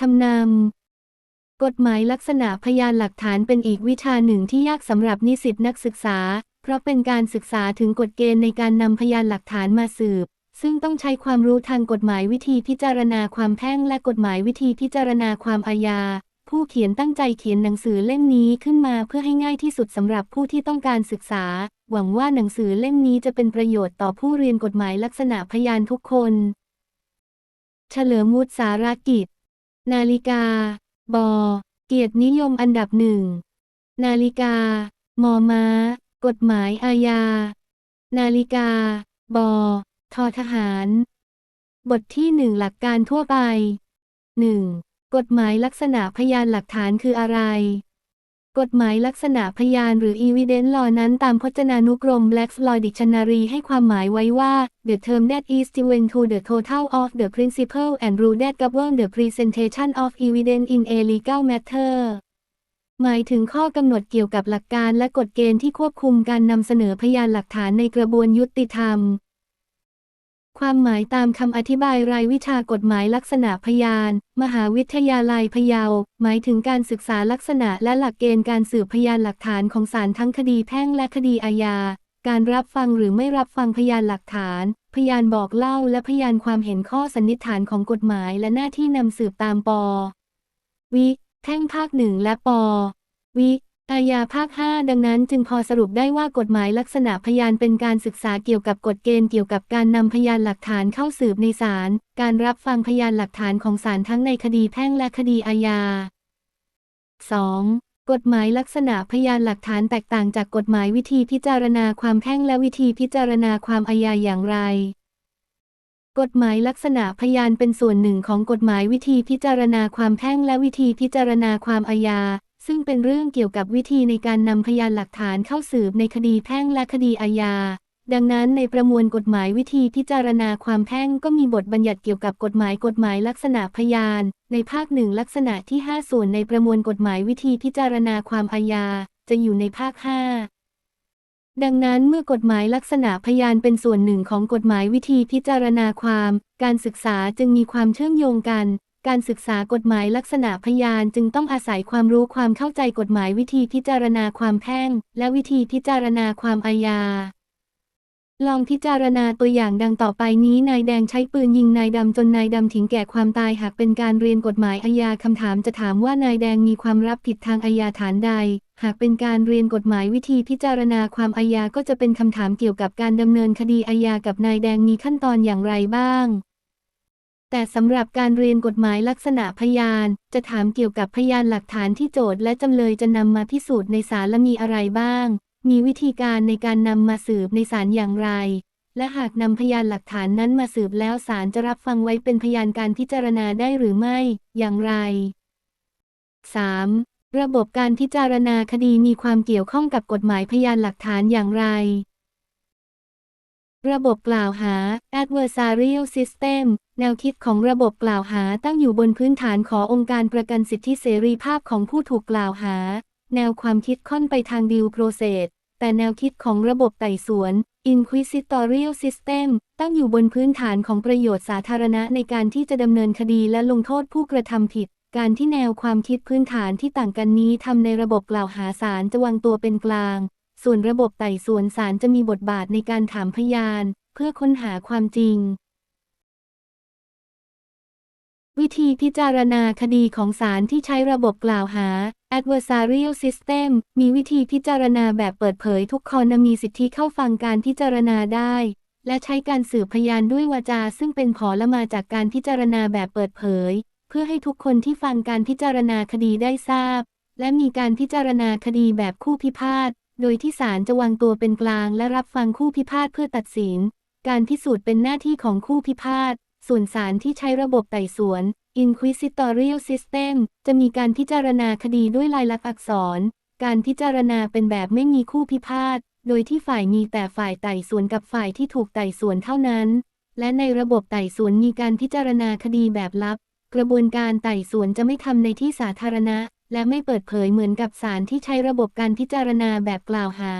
คำนำ กฎหมายลักษณะพยานหลักฐานเป็นอีกวิชาหนึ่งที่ยากสำหรับนิสิตนักศึกษา เพราะเป็นการศึกษาถึงกฎเกณฑ์ในการนำพยานหลักฐานมาสืบ ซึ่งต้องใช้ความรู้ทางกฎหมายวิธีพิจารณาความแพ่งและกฎหมายวิธีพิจารณาความอาญา ผู้เขียนตั้งใจเขียนหนังสือเล่มนี้ขึ้นมาเพื่อให้ง่ายที่สุดสำหรับผู้ที่ต้องการศึกษา หวังว่าหนังสือเล่มนี้จะเป็นประโยชน์ต่อผู้เรียนกฎหมายลักษณะพยานทุกคน เฉลิมวุฒิสารกิจ นาฬิกา บอ เกียรตินิยมอันดับหนึ่ง นาฬิกา มอม้า กฎหมายอาญา นาฬิกา บอ ทอทหาร บทที่หนึ่งหลักการทั่วไป 1. กฎหมายลักษณะพยานหลักฐานคืออะไร กฎหมายลักษณะพยานหรือ evidence law นั้นตามพจนานุกรม Black's Law Dictionary ให้ความหมายไว้ว่า the term that is given to the total of the principle and rule that govern the presentation of evidence in a legal matter หมายถึงข้อกำหนดเกี่ยวกับหลักการและกฎเกณฑ์ที่ควบคุมการนำเสนอพยานหลักฐานในกระบวนยุติธรรม ความหมายตามคำอธิบายรายวิชากฎหมายลักษณะพยาน มหาวิทยาลัยพะเยา หมายถึงการศึกษาลักษณะและหลักเกณฑ์การสืบพยานหลักฐานของศาลทั้งคดีแพ่งและคดีอาญา การรับฟังหรือไม่รับฟังพยานหลักฐาน พยานบอกเล่าและพยานความเห็นข้อสันนิษฐานของกฎหมายและหน้าที่นำสืบตามปวิแพ่งภาคหนึ่งและปวิ อาญาภาค 5 ดังนั้นจึงพอสรุปได้ว่ากฎหมายลักษณะพยานเป็นการศึกษาเกี่ยวกับกฎเกณฑ์เกี่ยวกับการนำพยานหลักฐานเข้าสืบในศาล การรับฟังพยานหลักฐานของศาลทั้งในคดีแพ่งและคดีอาญา 2. กฎหมายลักษณะพยานหลักฐานแตกต่างจากกฎหมายวิธีพิจารณาความแพ่งและวิธีพิจารณาความอาญาอย่างไร กฎหมายลักษณะพยานเป็นส่วนหนึ่งของกฎหมายวิธีพิจารณาความแพ่งและวิธีพิจารณาความอาญา ซึ่งเป็นเรื่องเกี่ยวกับวิธีในการนำพยานหลักฐานเข้าสืบในคดีแพ่งและคดีอาญา ดังนั้นในประมวลกฎหมายวิธีพิจารณาความแพ่งก็มีบทบัญญัติเกี่ยวกับกฎหมายกฎหมายลักษณะพยาน ในภาคหนึ่งลักษณะที่ 5 ส่วนในประมวลกฎหมายวิธีพิจารณาความอาญา จะอยู่ในภาค 5ดังนั้นเมื่อกฎหมายลักษณะพยานเป็นส่วนหนึ่งของกฎหมายวิธีพิจารณาความ การศึกษาจึงมีความเชื่อมโยงกัน การศึกษากฎหมายลักษณะพยานจึงต้องอาศัยความรู้ความเข้าใจกฎหมายวิธีพิจารณาความแพ่ง และวิธีพิจารณาความอาญา ลองพิจารณาตัวอย่างดังต่อไปนี้นายแดงใช้ปืนยิงนายดำจนนายดำถึงแก่ความตายหากเป็นการเรียนกฎหมายอาญาคำถามจะถามว่านายแดงมีความรับผิดทางอาญาฐานใด หากเป็นการเรียนกฎหมายวิธีพิจารณาความอาญาก็จะเป็นคำถามเกี่ยวกับการดำเนินคดีอาญากับนายแดงมีขั้นตอนอย่างไรบ้าง แต่สำหรับการเรียนกฎหมายลักษณะพยาน จะถามเกี่ยวกับพยานหลักฐานที่โจทย์และจำเลยจะนำมาพิสูจน์ในศาลและมีอะไรบ้าง มีวิธีการในการนำมาสืบในศาลอย่างไร และหากนำพยานหลักฐานนั้นมาสืบแล้วศาลจะรับฟังไว้เป็นพยานการพิจารณาได้หรือไม่ อย่างไร 3. ระบบการพิจารณาคดีมีความเกี่ยวข้องกับกฎหมายพยานหลักฐานอย่างไร ระบบกล่าวหา adversarial system แนวคิดของระบบกล่าวหาตั้งอยู่บนพื้นฐานขอองค์การประกันสิทธิเสรีภาพของผู้ถูกกล่าวหา แนวความคิดค่อนไปทางดิวโปรเซสแต่แนวคิดของระบบไต่สวน inquisitorial system ตั้งอยู่บนพื้นฐานของประโยชน์สาธารณะในการที่จะดำเนินคดีและลงโทษผู้กระทำผิด การที่แนวความคิดพื้นฐานที่ต่างกันนี้ทำในระบบกล่าวหาศาลจะวางตัวเป็นกลาง ส่วนระบบไต่สวนศาลจะมีบทบาทในการถามพยาน เพื่อค้นหาความจริง วิธีพิจารณาคดีของศาลที่ใช้ระบบกล่าวหา adversarial system มีวิธีพิจารณาแบบเปิดเผยทุกคนมีสิทธิเข้าฟังการพิจารณาได้ และใช้การสืบพยานด้วยวาจา ซึ่งเป็นขอละมาจากการพิจารณาแบบเปิดเผย เพื่อให้ทุกคนที่ฟังการพิจารณาคดีได้ทราบ และมีการพิจารณาคดีแบบคู่พิพาท โดยที่ศาลจะวางตัวเป็นกลางและรับฟังคู่พิพาทเพื่อตัดสิน การพิสูจน์เป็นหน้าที่ของคู่พิพาท ส่วนศาลที่ใช้ระบบไต่สวน inquisitorial system จะมีการพิจารณาคดีด้วยลายลักษณ์อักษร การพิจารณาเป็นแบบไม่มีคู่พิพาท โดยที่ฝ่ายมีแต่ฝ่ายไต่สวนกับฝ่ายที่ถูกไต่สวนเท่านั้น และในระบบไต่สวนมีการพิจารณาคดีแบบลับ กระบวนการไต่สวนจะไม่ทำในที่สาธารณะ และไม่เปิดเผยเหมือนกับศาลที่ใช้ระบบการพิจารณาแบบกล่าวหา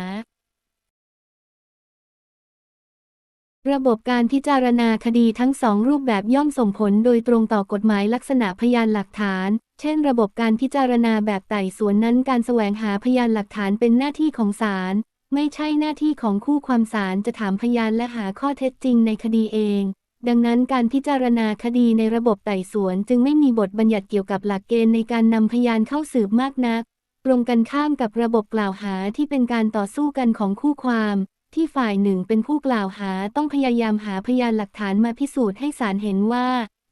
ระบบการพิจารณาคดีทั้งสองรูปแบบย่อมส่งผลโดยตรงต่อกฎหมายลักษณะพยานหลักฐาน เช่น ระบบการพิจารณาแบบไต่สวนนั้นการแสวงหาพยานหลักฐานเป็นหน้าที่ของศาลไม่ใช่หน้าที่ของคู่ความศาลจะถามพยานและหาข้อเท็จจริงในคดีเอง ดังนั้นการพิจารณาคดีในระบบไต่สวนจึงไม่มีบทบัญญัติเกี่ยวกับหลักเกณฑ์ในการนำพยานเข้าสืบมากนัก ตรงกันข้ามกับระบบกล่าวหาที่เป็นการต่อสู้กันของคู่ความ ที่ฝ่ายหนึ่งเป็นผู้กล่าวหาต้องพยายามหาพยานหลักฐานมาพิสูจน์ให้ศาลเห็นว่า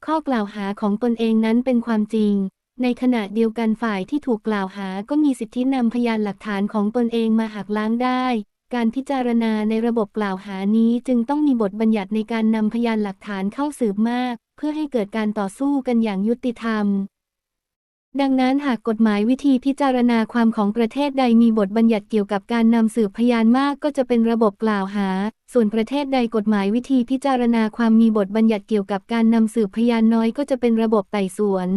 ข้อกล่าวหาของตนเองนั้นเป็นความจริง ในขณะเดียวกันฝ่ายที่ถูกกล่าวหาก็มีสิทธินำพยานหลักฐานของตนเองมาหักล้างได้ การพิจารณาในระบบกล่าวหานี้จึงต้องมีบทบัญญัติในการนำพยานหลักฐานเข้าสืบมาก เพื่อให้เกิดการต่อสู้กันอย่างยุติธรรม ดังนั้นหากกฎหมายวิธีพิจารณาความของประเทศใดมีบทบัญญัติเกี่ยวกับการนำสืบพยานมากก็จะเป็นระบบกล่าวหา ส่วนประเทศใดกฎหมายวิธีพิจารณาความมีบทบัญญัติเกี่ยวกับการนำสืบพยานน้อยก็จะเป็นระบบไต่สวน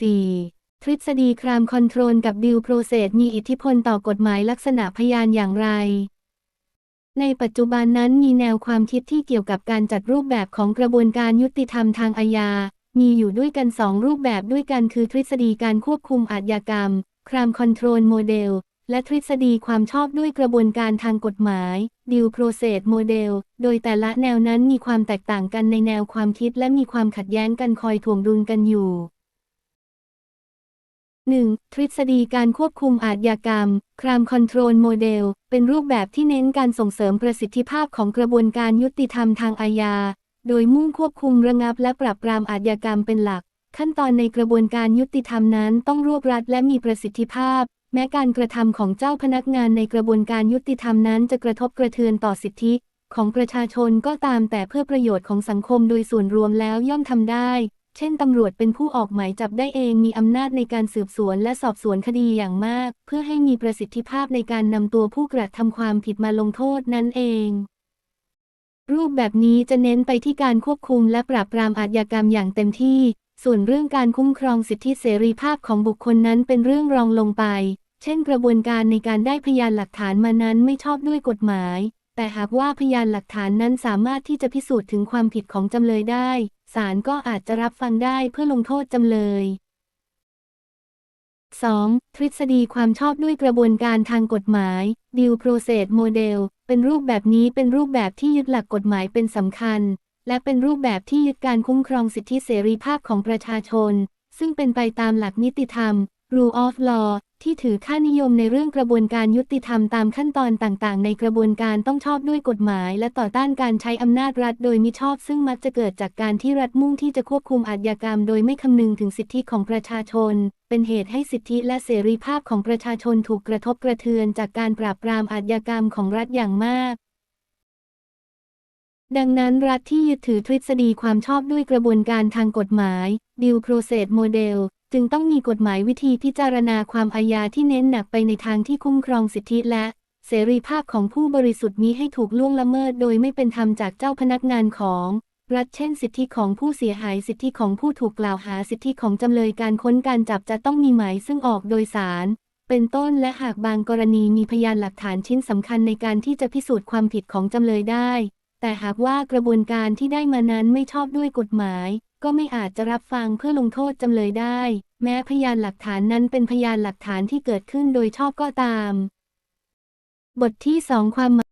4. ทฤษฎีครามคอนโทรลกับดิวโปรเซสมีอิทธิพลต่อกฎหมายลักษณะพยานอย่างไร ในปัจจุบันนั้นมีแนวความคิดที่เกี่ยวกับการจัดรูปแบบของกระบวนการยุติธรรมทางอาญา มีอยู่ด้วยกันสองรูปแบบด้วยกันคือทฤษฎีการควบคุมอาชญากรรม ครามคอนโทรลโมเดล และทฤษฎีความชอบด้วยกระบวนการทางกฎหมายดิวโปรเซสโมเดล โดยแต่ละแนวนั้นมีความแตกต่างกันในแนวความคิดและมีความขัดแย้งกันคอยถ่วงดุลกันอยู่ 1. ทฤษฎีการควบคุมอาชญากรรม ครามคอนโทรลโมเดล เป็นรูปแบบที่เน้นการส่งเสริมประสิทธิภาพของกระบวนการยุติธรรมทางอาญา โดยมุ่งควบคุมระงับและปราบปรามอาชญากรรมเป็นหลัก ขั้นตอนในกระบวนการยุติธรรมนั้นต้องรวบรัดและมีประสิทธิภาพ แม้การกระทำของเจ้าพนักงานในกระบวนการยุติธรรมนั้นจะกระทบกระเทือนต่อสิทธิ ของประชาชนก็ตามแต่เพื่อประโยชน์ของสังคมโดยส่วนรวมแล้วย่อมทำได้ เช่นตำรวจเป็นผู้ออกหมายจับได้เองมีอำนาจในการสืบสวนและสอบสวนคดีอย่างมาก เพื่อให้มีประสิทธิภาพในการนำตัวผู้กระทำความผิดมาลงโทษนั่นเอง รูปแบบนี้จะเน้นไปที่การควบคุมและปราบปรามอาชญากรรมอย่างเต็มที่ ส่วนเรื่องการคุ้มครองสิทธิเสรีภาพของบุคคลนั้นเป็นเรื่องรองลงไป เช่น กระบวนการในการได้พยานหลักฐานมานั้นไม่ชอบด้วยกฎหมาย แต่หากว่าพยานหลักฐานนั้นสามารถที่จะพิสูจน์ถึงความผิดของจำเลยได้ ศาลก็อาจจะรับฟังได้เพื่อลงโทษจำเลย 2. ทฤษฎีความชอบด้วยกระบวนการทางกฎหมาย Due Process Model เป็นรูปแบบนี้เป็นรูปแบบที่ยึดหลักกฎหมายเป็นสำคัญ และเป็นรูปแบบที่ยึดการคุ้มครองสิทธิเสรีภาพของประชาชน ซึ่งเป็นไปตามหลักนิติธรรม Rule of Law ที่ถือค่านิยมในเรื่องกระบวนการยุติธรรมตามขั้นตอนต่างๆ ในกระบวนการต้องชอบด้วยกฎหมาย และต่อต้านการใช้อำนาจรัฐโดยมิชอบ ซึ่งมักจะเกิดจากการที่รัฐมุ่งที่จะควบคุมอาชญากรรม โดยไม่คำนึงถึงสิทธิของประชาชน เป็นเหตุให้สิทธิและเสรีภาพของประชาชนถูกกระทบกระเทือนจากการปราบปรามอาชญากรรมของรัฐอย่างมากดังนั้นรัฐที่ยึดถือทฤษฎีความชอบด้วยกระบวนการทางกฎหมาย Due Process Model จึงต้องมีกฎหมายวิธีพิจารณาความอาญาที่เน้นหนักไปในทางที่คุ้มครองสิทธิและ เสรีภาพของผู้บริสุทธิ์มิให้ถูกล่วงละเมิดโดยไม่เป็นธรรมจากเจ้าพนักงานของรัฐเช่นสิทธิของผู้เสียหายสิทธิของผู้ถูกกล่าวหาสิทธิของจำเลยการค้นการจับจะต้องมีหมายซึ่งออกโดยสาร เป็นต้นและหากบางกรณีมีพยานหลักฐานชิ้นสำคัญในการที่จะพิสูจน์ความผิดของจำเลยได้ แต่หากว่ากระบวนการที่ได้มานั้นไม่ชอบด้วยกฎหมาย ก็ไม่อาจจะรับฟังเพื่อลงโทษจำเลยได้ แม้พยานหลักฐานนั้นเป็นพยานหลักฐานที่เกิดขึ้นโดยชอบก็ตาม บทที่สองความ